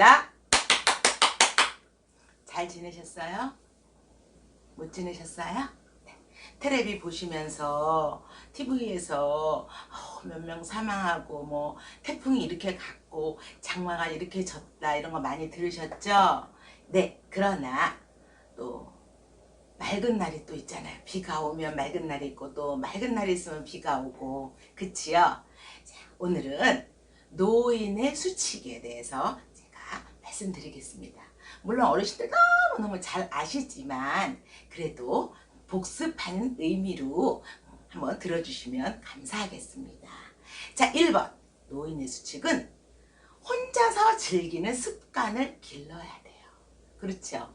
인사드리겠습니다. 잘 지내셨어요? 못 지내셨어요? 네. 테레비 보시면서 TV에서 몇 명 사망하고 뭐 태풍이 이렇게 갔고 장마가 이렇게 졌다 이런 거 많이 들으셨죠? 네, 그러나 또 맑은 날이 또 있잖아요. 비가 오면 맑은 날이 있고 또 맑은 날이 있으면 비가 오고 그치요? 자, 오늘은 노인의 수칙에 대해서 말씀드리겠습니다. 물론 어르신들 너무너무 잘 아시지만 그래도 복습하는 의미로 한번 들어주시면 감사하겠습니다. 자, 1번 노인의 수칙은 혼자서 즐기는 습관을 길러야 돼요. 그렇죠?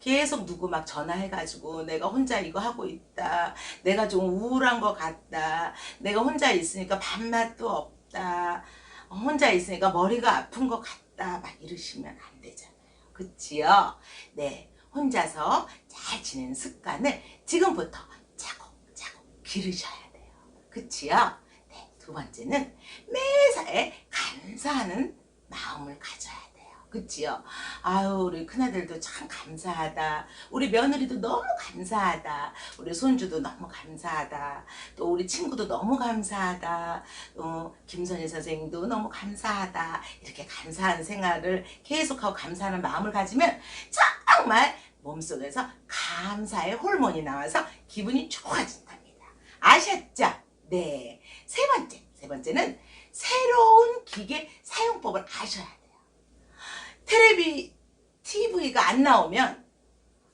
계속 누구 막 전화해가지고 내가 혼자 이거 하고 있다. 내가 좀 우울한 것 같다. 내가 혼자 있으니까 밥맛도 없다. 어, 혼자 있으니까 머리가 아픈 것 같다. 막 이러시면 안 되잖아요. 그치요? 네. 혼자서 잘 지내는 습관을 지금부터 차곡차곡 기르셔야 돼요. 그치요? 네. 두 번째는 매사에 감사하는 마음을 가져야 돼요. 그치요? 아유, 우리 큰아들도 참 감사하다. 우리 며느리도 너무 감사하다. 우리 손주도 너무 감사하다. 또 우리 친구도 너무 감사하다. 어, 김선희 선생님도 너무 감사하다. 이렇게 감사한 생활을 계속하고 감사하는 마음을 가지면 정말 몸속에서 감사의 호르몬이 나와서 기분이 좋아진답니다. 아셨죠? 네. 세 번째. 세 번째는 새로운 기계 사용법을 아셔야 돼요. 테레비, TV가 안 나오면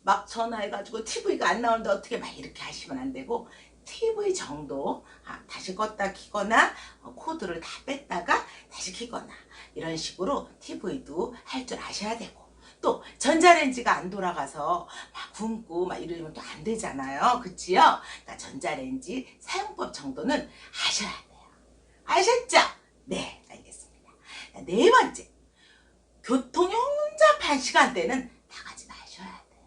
막 전화해가지고 TV가 안 나오는데 어떻게 막 이렇게 하시면 안 되고 TV 정도 아, 다시 껐다 키거나 어, 코드를 다 뺐다가 다시 키거나 이런 식으로 TV도 할 줄 아셔야 되고 또 전자레인지가 안 돌아가서 막 굶고 막 이러면 또 안 되잖아요. 그치요? 그러니까 전자레인지 사용법 정도는 아셔야 돼요. 아셨죠? 네, 알겠습니다. 자, 네 번째. 교통이 혼잡한 시간대는 나가지 마셔야 돼요.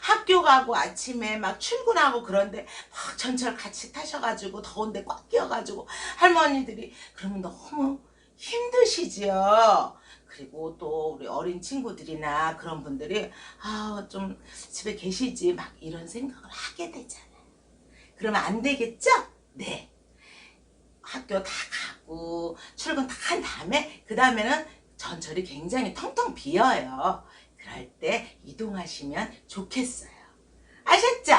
학교 가고 아침에 막 출근하고 그런데 막 전철 같이 타셔가지고 더운데 꽉 끼어가지고 할머니들이 그러면 너무 힘드시지요. 그리고 또 우리 어린 친구들이나 그런 분들이 아 좀 집에 계시지 막 이런 생각을 하게 되잖아요. 그러면 안 되겠죠? 네. 학교 다 가고 출근 다 한 다음에 그 다음에는 전철이 굉장히 텅텅 비어요. 그럴 때 이동하시면 좋겠어요. 아셨죠?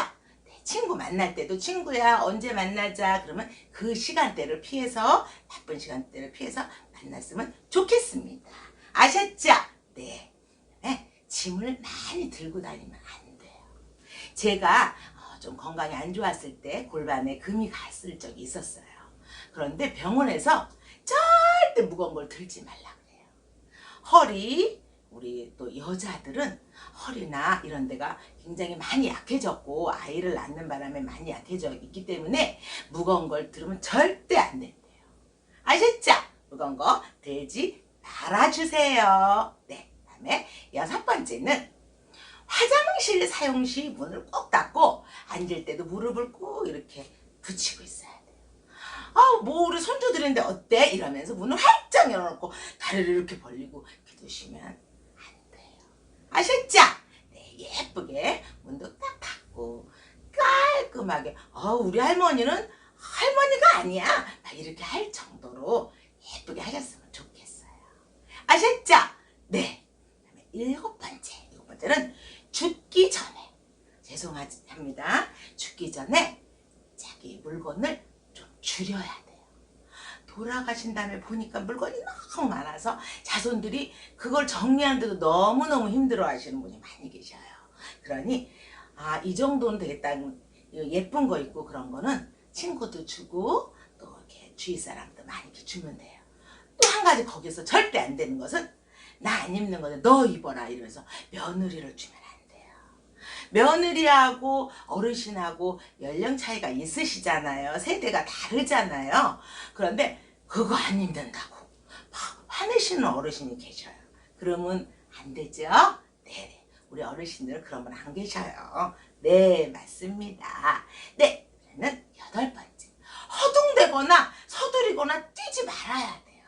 네, 친구 만날 때도 친구야 언제 만나자 그러면 그 시간대를 피해서 바쁜 시간대를 피해서 만났으면 좋겠습니다. 아셨죠? 네. 네, 짐을 많이 들고 다니면 안 돼요. 제가 어, 좀 건강이 안 좋았을 때 골반에 금이 갔을 적이 있었어요. 그런데 병원에서 절대 무거운 걸 들지 말라. 허리, 우리 또 여자들은 허리나 이런 데가 굉장히 많이 약해졌고 아이를 낳는 바람에 많이 약해져 있기 때문에 무거운 걸 들으면 절대 안 된대요. 아셨죠? 무거운 거 들지 말아주세요. 네. 다음에 여섯 번째는 화장실 사용 시 문을 꼭 닫고 앉을 때도 무릎을 꼭 이렇게 붙이고 있어야 돼요. 아, 뭐 우리 손주 들인데 어때? 이러면서 문을 활짝 열어놓고 다리를 이렇게 벌리고 이렇게 두시면 안 돼요. 아셨죠? 네, 예쁘게 문도 딱 닫고 깔끔하게. 아, 우리 할머니는 할머니가 아니야. 막 이렇게 할 정도로 예쁘게 하셨으면 좋겠어요. 아셨죠? 네. 그다음에 일곱 번째. 일곱 번째는 죽기 전에 죄송합니다. 죽기 전에 자기 물건을 좀 줄여야 돼요. 돌아가신 다음에 보니까 물건이 너무 많아서 자손들이 그걸 정리하는데도 너무너무 힘들어 하시는 분이 많이 계셔요. 그러니, 아, 이 정도는 되겠다. 예쁜 거 있고 그런 거는 친구도 주고 또 이렇게 주위 사람도 많이 이렇게 주면 돼요. 또 한 가지 거기서 절대 안 되는 것은 나 안 입는 건데 너 입어라 이러면서 며느리를 주면. 며느리하고 어르신하고 연령 차이가 있으시잖아요. 세대가 다르잖아요. 그런데 그거 안 힘든다고 화내시는 어르신이 계셔요. 그러면 안 되죠? 네, 네. 우리 어르신들은 그러면 안 계셔요. 네, 맞습니다. 네, 그러면 여덟 번째. 허둥대거나 서두리거나 뛰지 말아야 돼요.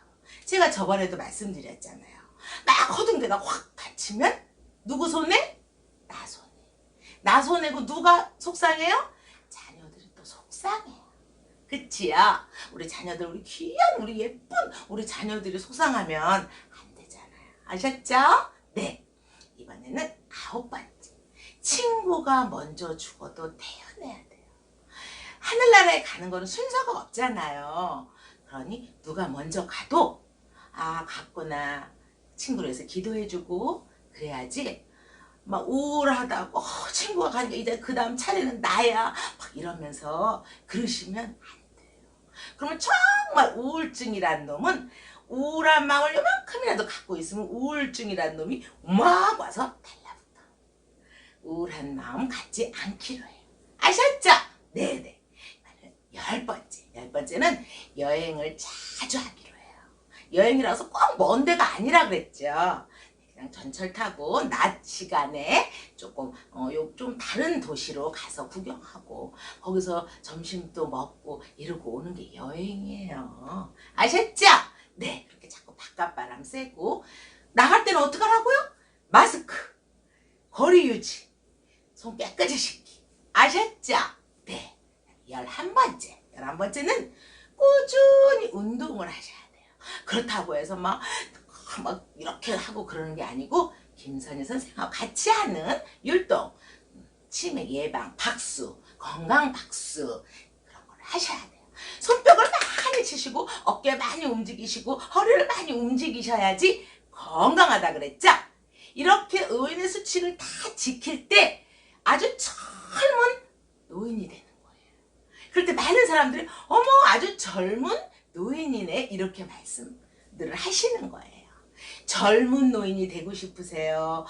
제가 저번에도 말씀드렸잖아요. 막 허둥대다 확 다치면 누구 손에? 나 손해고 누가 속상해요? 자녀들이 또 속상해요. 그치요? 우리 자녀들, 우리 귀한, 우리 예쁜 우리 자녀들이 속상하면 안 되잖아요. 아셨죠? 네. 이번에는 아홉 번째. 친구가 먼저 죽어도 태어나야 돼요. 하늘나라에 가는 거는 순서가 없잖아요. 그러니 누가 먼저 가도 아 갔구나 친구를 위해서 기도해주고 그래야지 막 우울하다고 어, 친구가 가니까 이제 그 다음 차례는 나야 막 이러면서 그러시면 안 돼요. 그러면 정말 우울증이란 놈은 우울한 마음을 요만큼이라도 갖고 있으면 우울증이란 놈이 막 와서 달라붙어. 우울한 마음 갖지 않기로 해요. 아셨죠? 네네. 열 번째. 열 번째는 여행을 자주 하기로 해요. 여행이라서 꼭 먼 데가 아니라 그랬죠. 그냥 전철 타고 낮 시간에 조금 어, 요, 좀 다른 도시로 가서 구경하고 거기서 점심도 먹고 이러고 오는 게 여행이에요. 아셨죠? 네, 그렇게 자꾸 바깥바람 쐬고 나갈 때는 어떡하라고요? 마스크, 거리 유지, 손 깨끗이 씻기. 아셨죠? 네. 열한 번째, 열한 번째는 꾸준히 운동을 하셔야 돼요. 그렇다고 해서 막, 막 이렇게 하고 그러는 게 아니고 김선희 선생님하고 같이 하는 율동, 치매 예방, 박수, 건강 박수 그런 걸 하셔야 돼요. 손뼉을 많이 치시고 어깨 많이 움직이시고 허리를 많이 움직이셔야지 건강하다 그랬죠? 이렇게 의인의 수칙을 다 지킬 때 아주 젊은 노인이 되는 거예요. 그럴 때 많은 사람들이 어머 아주 젊은 노인이네 이렇게 말씀들을 하시는 거예요. 젊은 노인이 되고 싶으세요?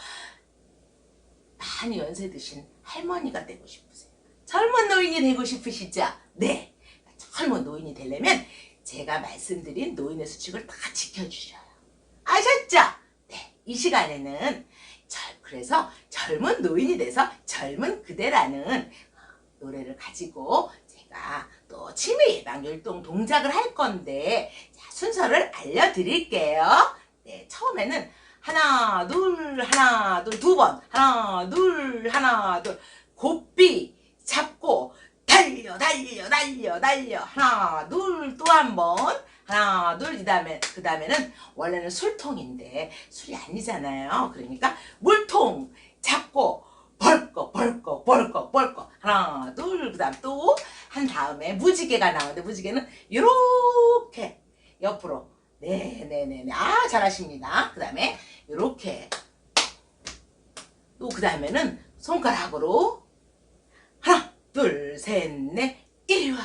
많이 연세 드신 할머니가 되고 싶으세요? 젊은 노인이 되고 싶으시죠? 네. 젊은 노인이 되려면 제가 말씀드린 노인의 수칙을 다 지켜주셔요. 아셨죠? 네. 이 시간에는 절, 그래서 젊은 노인이 돼서 젊은 그대라는 노래를 가지고 제가 또 치매 예방 율동 동작을 할 건데 자, 순서를 알려드릴게요. 네, 처음에는 하나 둘 하나 둘 두 번. 하나 둘 하나 둘. 고삐 잡고 달려 달려 달려 달려. 하나 둘 또 한 번. 하나 둘 그다음에 그 다음에는 원래는 술통인데 술이 아니잖아요. 그러니까 물통 잡고 벌컥 벌컥 벌컥 벌컥. 하나 둘 그 다음 또 한 다음에 무지개가 나오는데 무지개는 요렇게 옆으로 네네네네 아 잘하십니다. 그 다음에 요렇게 또 그 다음에는 손가락으로 하나 둘 셋 넷 이리 와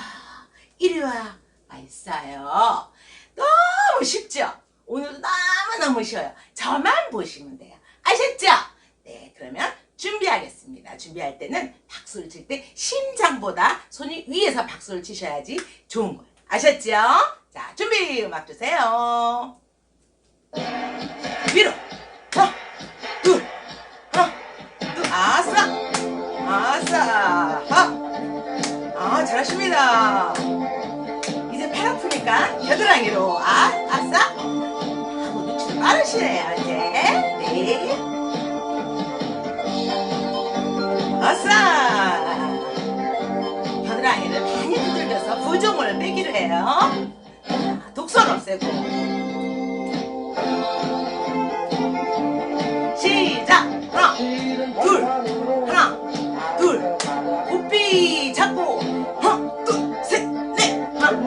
이리 와 있어요. 너무 쉽죠? 오늘도 너무너무 쉬워요. 저만 보시면 돼요. 아셨죠? 네, 그러면 준비하겠습니다. 준비할 때는 박수를 칠 때 심장보다 손이 위에서 박수를 치셔야지 좋은 거예요. 아셨죠? 자, 준비 음악 주세요. 위로 하나 둘 하나 둘 아싸 아싸 하. 아 잘하십니다. 이제 팔 아프니까 겨드랑이로 아 아싸 하고 눈치도 빠르시네요 이제 네 아싸 부종을 빼기로 해요. 자, 독선 없애고. 시작! 하나 둘. 하나 둘. 고삐 잡고. 하나 둘 셋 넷. 하나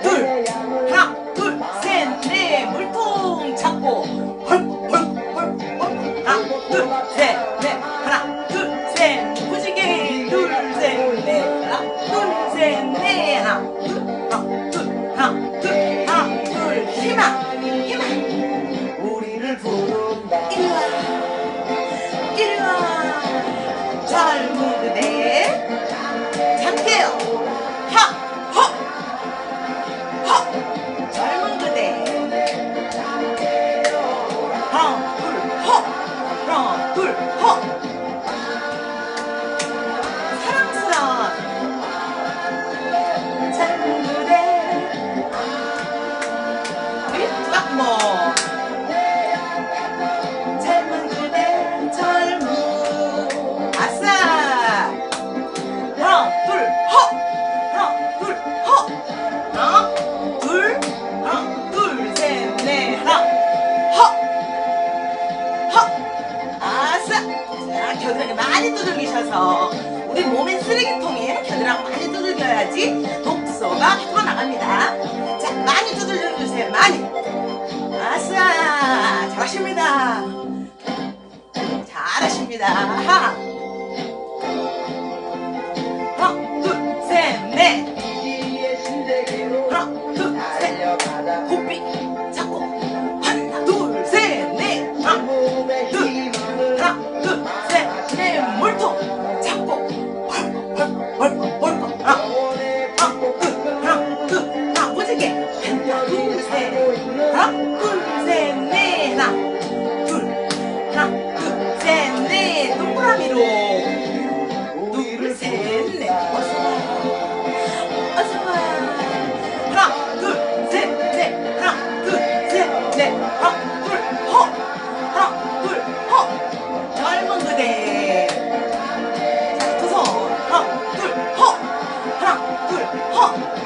둘. 하나 둘 셋 넷. 물통 잡고. 헐 헐 헐 헐. 하나 둘 셋 있습니다. 허! 젊은 그대 두손 어, 하나 둘 허! 허!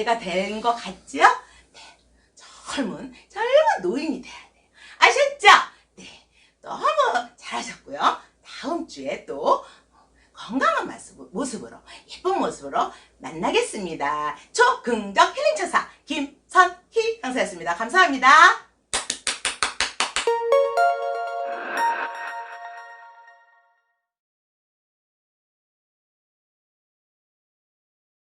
기대가 된것 같죠? 네. 젊은, 젊은 노인이 돼야 돼요. 아셨죠? 네. 너무 잘하셨고요. 다음 주에 또 건강한 모습, 으로 예쁜 모습으로 만나겠습니다. 초긍정 힐링처사 김선희 강사였습니다. 감사합니다.